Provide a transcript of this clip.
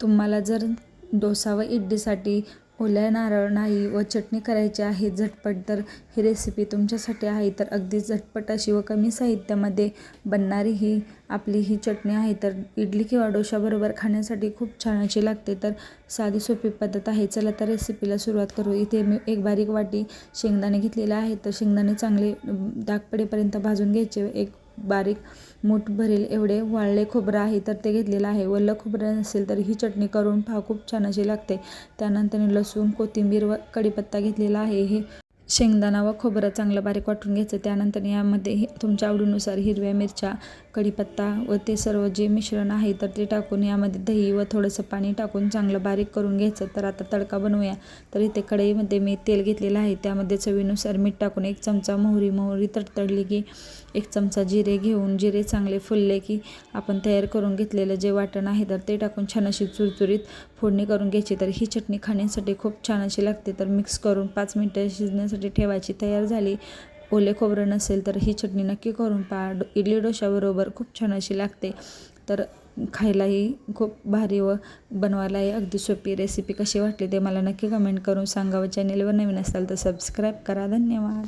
तुम्हाला जर डोसा व इडलीसाठी ओल्या नारळ नाही व चटणी करायची आहे झटपट तर ही रेसिपी तुमच्यासाठी आहे. तर अगदी झटपट अशी व कमी साहित्यामध्ये बनणारी ही आपली ही चटणी आहे. तर इडली किंवा डोशाबरोबर खाण्यासाठी खूप छान अशी लागते. तर साधी सोपी पद्धत आहे. चला तर रेसिपीला सुरुवात करू. इथे मी एक बारीक वाटी शेंगदाणे घेतलेले आहेत. तर शेंगदाणे चांगले डाग पडेपर्यंत भाजून घ्यायचे. एक बारीक मूठ भरेल. एवढे वाळले खोबरं आहे तर ते घेतलेलं आहे. वल्लं खोबरं नसेल तर ही चटणी करून पहा खूप छान अशी लागते. त्यानंतर लसूण कोथिंबीर व कढीपत्ता घेतलेला आहे. हे शेंगदाणा व खोबरं चांगलं बारीक वाटून घ्यायचं. त्यानंतर यामध्ये हे तुमच्या आवडीनुसार हिरव्या मिरच्या कढीपत्ता व ते सर्व जे मिश्रण आहे तर ते टाकून यामध्ये दही व थोडंसं पाणी टाकून चांगलं बारीक करून घ्यायचं. तर आता तडका बनवूया. तर इथे कढईमध्ये मी तेल घेतलेलं आहे. त्यामध्ये चवीनुसार मीठ टाकून एक चमचा मोहरी मोहरी तडतडली की एक चमचा जिरे घेऊन जिरे चांगले फुलले की आपण तयार करून घेतलेलं जे वाटण आहे तर ते टाकून छान अशी चुरचुरीत फोडणी करून घ्यायची. तर ही चटणी खाण्यासाठी खूप छान अशी लागते. तर मिक्स करून पाच मिनटं शिजण्यासाठी ठेवायची तयार झाली. ओले खोबरं नसेल तर ही चटणी नक्की करून पहा. इडली डोशाबरोबर खूप छान अशी लागते. तर खायलाही खूप भारी व बनवायलाही अगदी सोपी रेसिपी कशी वाटली ते मला नक्की कमेंट करून सांगा व चॅनेलवर नवीन असाल तर सबस्क्राईब करा. धन्यवाद.